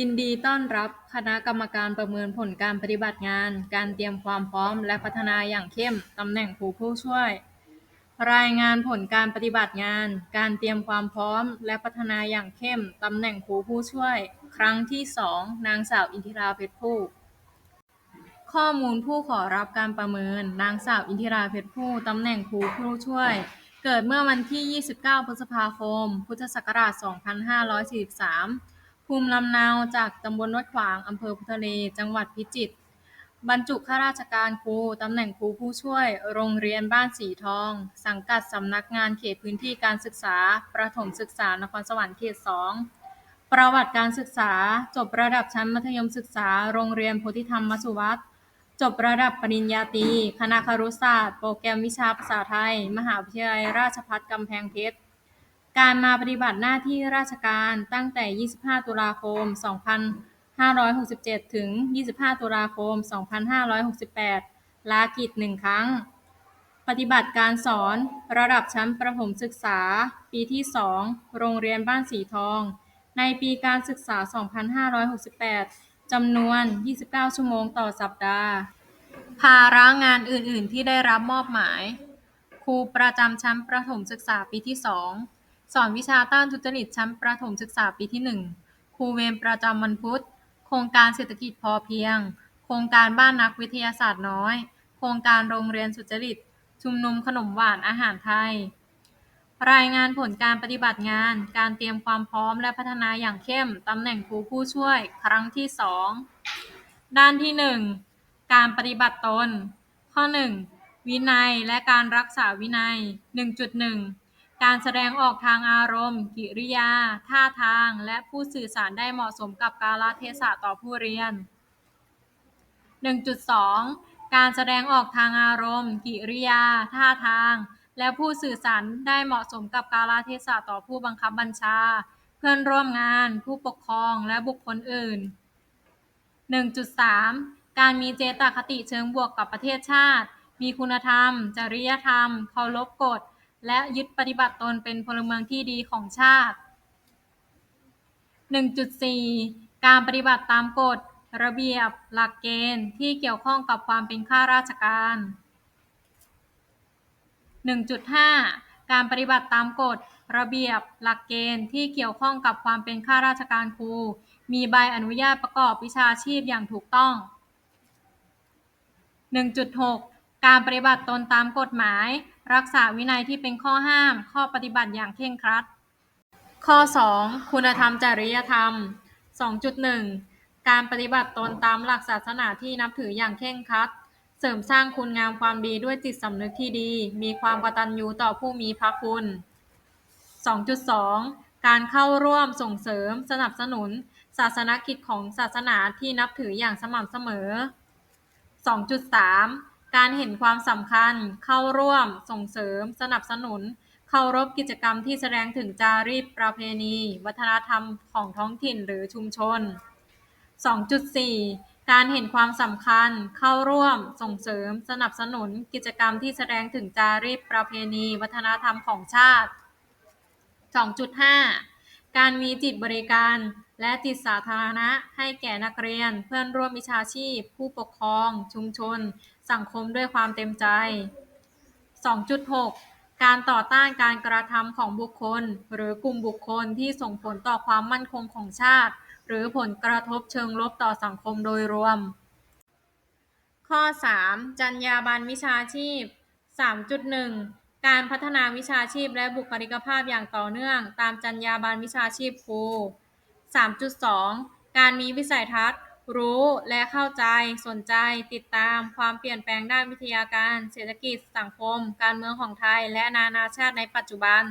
ยินดีต้อนรับคณะกรรมการประเมินผลการปฏิบัติงาน การเตรียมความพร้อมและพัฒนาอย่างเข้ม ตำแหน่งครูผู้ช่วย รายงานผลการปฏิบัติงาน การเตรียมความพร้อม และพัฒนาอย่างเข้ม ตำแหน่งครูผู้ช่วย ครั้งที่สองนางสาวอินทิราเพชรผู้ข้อมูลผู้ขอรับการประเมิน นางสาวอินทิราเพชรผู้ตำแหน่งครูผู้ช่วย เกิดเมื่อวันที่ 29 พฤษภาคม พุทธศักราช 2543 ภูมิลำเนาจากตำบลวัดขวาง อำเภอพุทธทะเล จังหวัดพิจิตร บรรจุข้าราชการครู ตำแหน่งครูผู้ช่วย โรงเรียนบ้านสีทอง สังกัดสำนักงานเขตพื้นที่การศึกษา ประถมศึกษานครสวรรค์เขต2ประวัติการศึกษา จบระดับชั้นมัธยมศึกษา โรงเรียนโพธิธรรมสุวัตจบระดับปริญญาตรี คณะครุศาสตร์ โปรแกรมวิชาภาษาไทย มหาวิทยาลัยราชภัฏกำแพงเพชร การมาปฏิบัติหน้าที่ราชการตั้งแต่ 25 ตุลาคม 2567 ถึง 25 ตุลาคม 2568 ลากิจ1ครั้ง ปฏิบัติการสอนระดับชั้นประถมศึกษา ปีที่ 2 โรงเรียนบ้านสีทอง ในปีการศึกษา 2568 จำนวน 29 ชั่วโมงต่อสัปดาห์ ภาระงานอื่น ๆ ที่ได้รับมอบหมาย ครูประจำชั้นประถมศึกษาปีที่ 2 สอนวิชาต้านทุจริตชั้นประถมศึกษาปีที่1ครูเวรประจำวันพุธ โครงการเศรษฐกิจพอเพียง โครงการบ้านนักวิทยาศาสตร์น้อย โครงการโรงเรียนสุจริต ชุมนุมขนมหวานอาหารไทย รายงานผลการปฏิบัติงาน การเตรียมความพร้อมและพัฒนาอย่างเข้ม ตำแหน่งครูผู้ช่วย ครั้งที่สอง ด้านที่1การปฏิบัติตน ข้อ1วินัยและการรักษาวินัย 1.1 การแสดงออกทางอารมณ์ กิริยา ท่าทาง และพูดสื่อสารได้เหมาะสมกับกาลเทศะต่อผู้เรียน 1.2 การแสดงออกทางอารมณ์ กิริยา ท่าทาง และพูดสื่อสารได้เหมาะสมกับกาลเทศะต่อผู้บังคับบัญชา เพื่อนร่วมงาน ผู้ปกครอง และบุคคลอื่น 1.3 การมีเจตคติเชิงบวกกับประเทศชาติ มีคุณธรรม จริยธรรม เคารพกฎ และยึดปฏิบัติตนเป็นพลเมืองที่ดีของชาติ 1.4 การปฏิบัติตามกฎ ระเบียบหลักเกณฑ์ที่เกี่ยวข้องกับความเป็นข้าราชการ 1.5 การปฏิบัติตามกฎ ระเบียบหลักเกณฑ์ที่เกี่ยวข้องกับความเป็นข้าราชการครู มีใบอนุญาตประกอบวิชาชีพอย่างถูกต้อง 1.6 การปฏิบัติตนตามกฎหมาย รักษาวินัยที่เป็นข้อห้าม ข้อปฏิบัติอย่างเคร่งครัด ข้อ 2 คุณธรรมจริยธรรม 2.1 การปฏิบัติตนตามหลักศาสนาที่นับถืออย่างเคร่งครัด เสริมสร้างคุณงามความดีด้วยจิตสำนึกที่ดี มีความกตัญญูต่อผู้มีพระคุณ 2.2 การเข้าร่วมส่งเสริมสนับสนุน ศาสนกิจของศาสนาที่นับถืออย่างสม่ำเสมอ 2.3 การเห็นความสำคัญ เข้าร่วม ส่งเสริม สนับสนุน เคารพกิจกรรมที่แสดงถึงจารีตประเพณี วัฒนธรรมของท้องถิ่นหรือชุมชน 2.4 การเห็นความสำคัญ เข้าร่วม ส่งเสริม สนับสนุน กิจกรรมที่แสดงถึงจารีตประเพณี วัฒนธรรมของชาติ 2.5 การมีจิตบริการและจิตสาธารณะให้แก่นักเรียน เพื่อนร่วมวิชาชีพ ผู้ปกครอง ชุมชน สังคมด้วยความเต็มใจ 2.6 การต่อต้านการกระทำของบุคคล หรือกลุ่มบุคคลที่ส่งผลต่อความมั่นคงของชาติ หรือผลกระทบเชิงลบต่อสังคมโดยรวม ข้อ 3 จรรยาบรรณวิชาชีพ 3.1 การพัฒนาวิชาชีพและบุคลิกภาพอย่างต่อเนื่อง ตามจรรยาบรรณวิชาชีพครู 3.2 การมีวิสัยทัศน์ รู้และเข้าใจ สนใจ ติดตาม ความเปลี่ยนแปลงด้านวิทยาการ เศรษฐกิจ สังคม การเมืองของไทย และนานาชาติในปัจจุบัน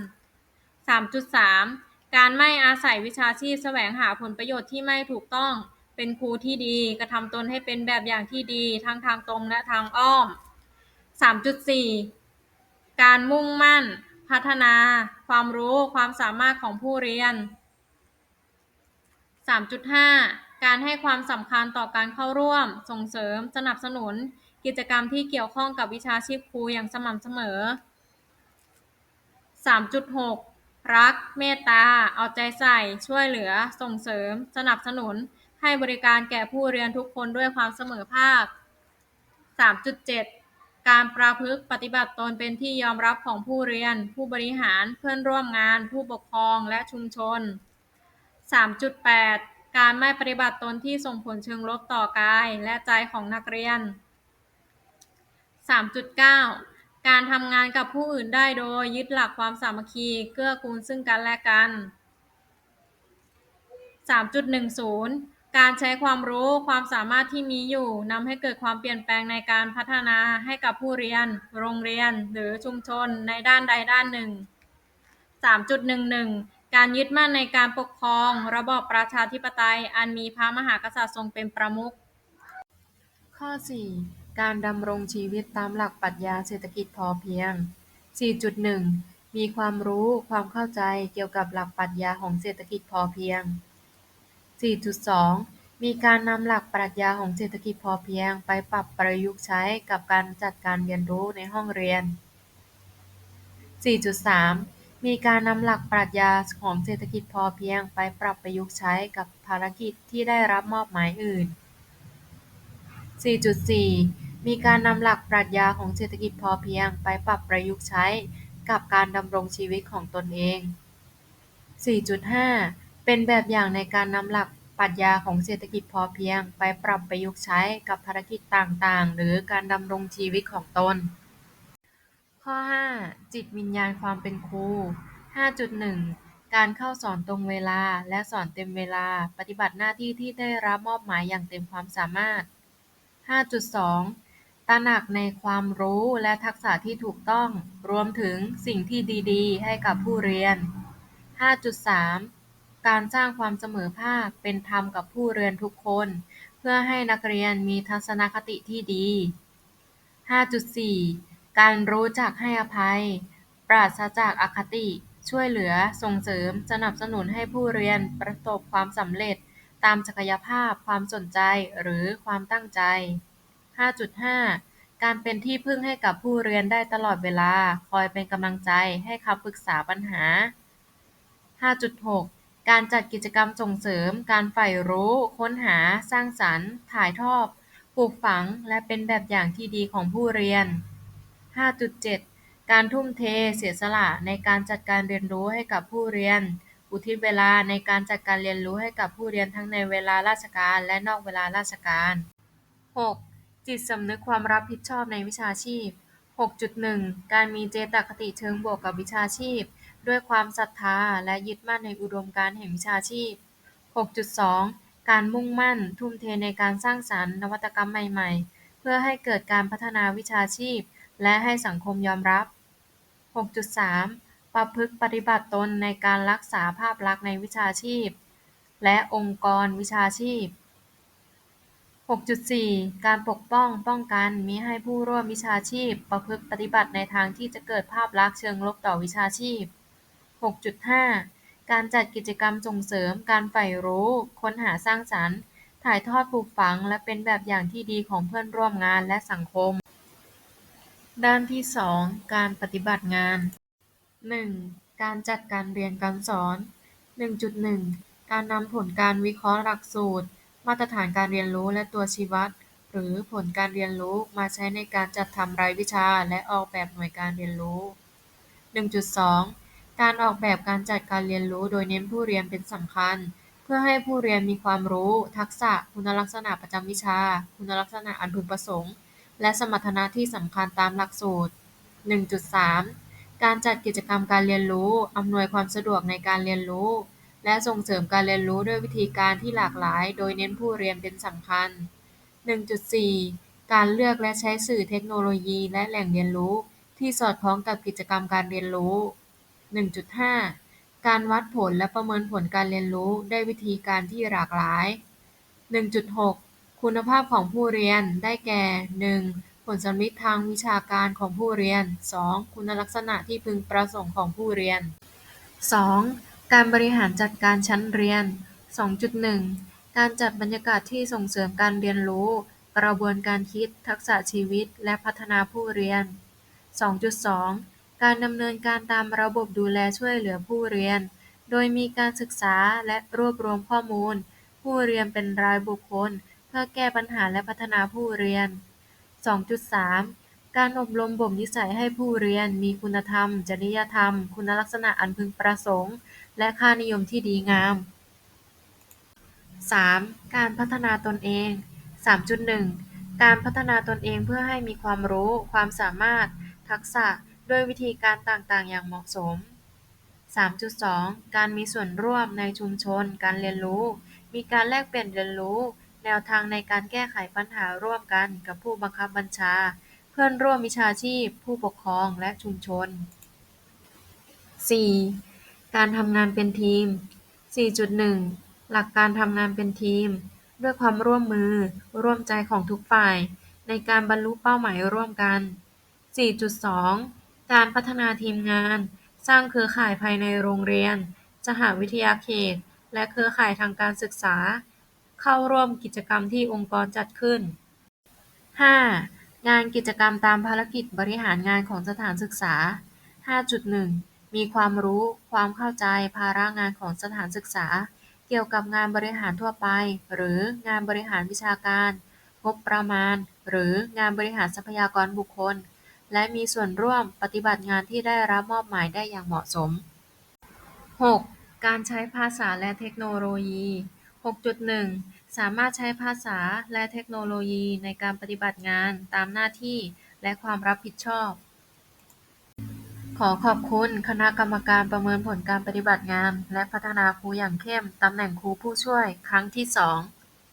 3.3 การไม่อาศัยวิชาชีพแสวงหาผลประโยชน์ที่ไม่ถูกต้อง เป็นครูที่ดี กระทำตนให้เป็นแบบอย่างที่ดี ทั้งทางตรงและทางอ้อม 3.4 การมุ่งมั่น พัฒนา ความรู้ ความสามารถของผู้เรียน 3.5 การให้ความสำคัญต่อการเข้าร่วม ส่งเสริม สนับสนุน กิจกรรมที่เกี่ยวข้องกับวิชาชีพครูอย่างสม่ำเสมอ 3.6 รัก เมตตา เอาใจใส่ ช่วยเหลือ ส่งเสริม สนับสนุน ให้บริการแก่ผู้เรียนทุกคนด้วยความเสมอภาค 3.7 การประพฤติปฏิบัติตนเป็นที่ยอมรับของผู้เรียน ผู้บริหาร เพื่อนร่วมงาน ผู้ปกครอง และชุมชน 3.8 การไม่ปฏิบัติตนที่ส่งผลเชิงลบต่อกายและใจของนักเรียน 3.9 การทำงานกับผู้อื่นได้โดยยึดหลักความสามัคคีเกื้อกูลซึ่งกันและกัน 3.10 การใช้ความรู้ความสามารถที่มีอยู่นำให้เกิดความเปลี่ยนแปลงในการพัฒนาให้กับผู้เรียน โรงเรียน หรือชุมชนในด้านใดด้านหนึ่ง 3.11 การยึดมั่นในการปกครอง ระบอบประชาธิปไตย อันมีพระมหากษัตริย์ทรงเป็นประมุขข้อ 4 การดำรงชีวิตตามหลักปรัชญาเศรษฐกิจพอเพียง 4.1 มีความรู้ความเข้าใจเกี่ยวกับหลักปรัชญาของเศรษฐกิจพอเพียง 4.2 มีการนำหลักปรัชญาของเศรษฐกิจพอเพียง ไปปรับประยุกต์ใช้กับการจัดการเรียนรู้ในห้องเรียน 4.3 มีการนำหลักปรัชญาของเศรษฐกิจพอเพียงไปปรับประยุกต์ใช้กับภารกิจที่ได้รับมอบหมายอื่น 4.4 มีการนำหลักปรัชญาของเศรษฐกิจพอเพียงไปปรับประยุกต์ใช้กับการดำรงชีวิตของตนเอง 4.5 เป็นแบบอย่างในการนำหลักปรัชญาของเศรษฐกิจพอเพียง ไปปรับประยุกต์ใช้กับภารกิจต่างๆ หรือการดำรงชีวิตของตน ข้อ5จิตวิญญาณความเป็นครู5.1การเข้าสอนตรงเวลาและสอนเต็มเวลา ปฏิบัติหน้าที่ที่ได้รับมอบหมายอย่างเต็มความสามารถ 5.2 ตระหนักในความรู้และทักษะที่ถูกต้อง รวมถึงสิ่งที่ดีๆ ให้กับผู้เรียน 5.3 การสร้างความเสมอภาคเป็นธรรมกับผู้เรียนทุกคน เพื่อให้นักเรียนมีทัศนคติที่ดี 5.4 การรู้จักให้อภัย ปราศจากอคติ ช่วยเหลือ ส่งเสริม สนับสนุนให้ผู้เรียนประสบความสำเร็จตามศักยภาพ ความสนใจ หรือความตั้งใจ 5.5 การเป็นที่พึ่งให้กับผู้เรียนได้ตลอดเวลา คอยเป็นกำลังใจ ให้คำปรึกษาปัญหา 5.6 การจัดกิจกรรมส่งเสริม การใฝ่รู้ ค้นหา สร้างสรรค์ ถ่ายทอด ปลูกฝัง และเป็นแบบอย่างที่ดีของผู้เรียน 5.7 การทุ่มเทเสียสละในการจัดการเรียนรู้ให้กับผู้เรียน อุทิศเวลาในการจัดการเรียนรู้ให้กับผู้เรียนทั้งในเวลาราชการและนอกเวลาราชการ 6. จิตสำนึกความรับผิดชอบในวิชาชีพ 6.1 การมีเจตคติเชิงบวกกับวิชาชีพ ด้วยความศรัทธาและยึดมั่นในอุดมการณ์แห่งวิชาชีพ 6.2 การมุ่งมั่นทุ่มเทในการสร้างสรรค์นวัตกรรมใหม่ ๆ เพื่อให้เกิดการพัฒนาวิชาชีพ และให้สังคมยอมรับ 6.3 ประพฤติปฏิบัติตนในการรักษาภาพลักษณ์ในวิชาชีพ และองค์กรวิชาชีพ 6.4 การปกป้องป้องกันมิให้ผู้ร่วมวิชาชีพ ประพฤติปฏิบัติในทางที่จะเกิดภาพลักษณ์เชิงลบต่อวิชาชีพ 6.5 การจัดกิจกรรมส่งเสริมการใฝ่รู้ ค้นหาสร้างสรรค์ ถ่ายทอดปลูกฝัง และเป็นแบบอย่างที่ดีของเพื่อนร่วมงานและสังคม ด้านที่2การปฏิบัติงาน 1. การจัดการเรียนการสอน1.1การนำผลการวิเคราะห์หลักสูตร มาตรฐานการเรียนรู้และตัวชี้วัด หรือผลการเรียนรู้มาใช้ในการจัดทำรายวิชาและออกแบบหน่วยการเรียนรู้ 1.2 การออกแบบการจัดการเรียนรู้โดยเน้นผู้เรียนเป็นสำคัญ เพื่อให้ผู้เรียนมีความรู้ ทักษะ คุณลักษณะประจำวิชา คุณลักษณะอันพึงประสงค์ และสมรรถนะที่สำคัญตามหลักสูตร 1.3 การจัดกิจกรรมการเรียนรู้ อำนวยความสะดวกในการเรียนรู้ และส่งเสริมการเรียนรู้ด้วยวิธีการที่หลากหลาย โดยเน้นผู้เรียนเป็นสำคัญ 1.4 การเลือกและใช้สื่อเทคโนโลยีและแหล่งเรียนรู้ ที่สอดคล้องกับกิจกรรมการเรียนรู้ 1.5 การวัดผลและประเมินผลการเรียนรู้ด้วยวิธีการที่หลากหลาย 1.6 คุณภาพของผู้เรียน ได้แก่ 1. ผลสำลิดทางวิชาการของผู้เรียน 2. คุณลักษณะที่พึงประสงค์ของผู้เรียน 2. การบริหารจัดการชั้นเรียน 2.1 การจัดบรรยากาศที่ส่งเสริมการเรียนรู้ กระบวนการคิด ทักษะชีวิต และพัฒนาผู้เรียน 2.2 การดำเนินการตามระบบดูแลช่วยเหลือผู้เรียน โดยมีการศึกษาและรวบรวมข้อมูล ผู้เรียนเป็นรายบุคคล พื่อแก้ปัญหาและพัฒนาผู้เรียน 2.3 การอบรมบ่มนิสัยให้ผู้เรียนมีคุณธรรม จริยธรรม คุณลักษณะอันพึงประสงค์ และค่านิยมที่ดีงาม 3. การพัฒนาตนเอง 3.1 การพัฒนาตนเองเพื่อให้มีความรู้ ความสามารถ ทักษะ ด้วยวิธีการต่างๆ อย่างเหมาะสม 3.2 การมีส่วนร่วมในชุมชน การเรียนรู้ มีการแลกเปลี่ยนเรียนรู้ แนวทางในการแก้ไขปัญหาร่วมกันกับผู้บังคับบัญชา เพื่อนร่วมวิชาชีพ ผู้ปกครอง และชุมชน 4. การทำงานเป็นทีม 4.1 หลักการทำงานเป็นทีม ด้วยความร่วมมือ ร่วมใจของทุกฝ่าย ในการบรรลุเป้าหมายร่วมกัน 4.2 การพัฒนาทีมงาน สร้างเครือข่ายภายในโรงเรียน สหวิทยาเขต และเครือข่ายทางการศึกษา เข้าร่วมกิจกรรมที่องค์กรจัดขึ้น 5. งานกิจกรรมตามภารกิจบริหารงานของสถานศึกษา 5.1 มีความรู้ ความเข้าใจ ภาระงานของสถานศึกษา เกี่ยวกับงานบริหารทั่วไป หรืองานบริหารวิชาการ งบประมาณ หรืองานบริหารทรัพยากรบุคคล และมีส่วนร่วมปฏิบัติงานที่ได้รับมอบหมายได้อย่างเหมาะสม 6. การใช้ภาษาและเทคโนโลยี 6.1 สามารถใช้ภาษาและเทคโนโลยีในการปฏิบัติงานตามหน้าที่และความรับผิดชอบ ขอขอบคุณคณะกรรมการประเมินผลการปฏิบัติงาน และพัฒนาครูอย่างเข้ม ตำแหน่งครูผู้ช่วยครั้งที่สอง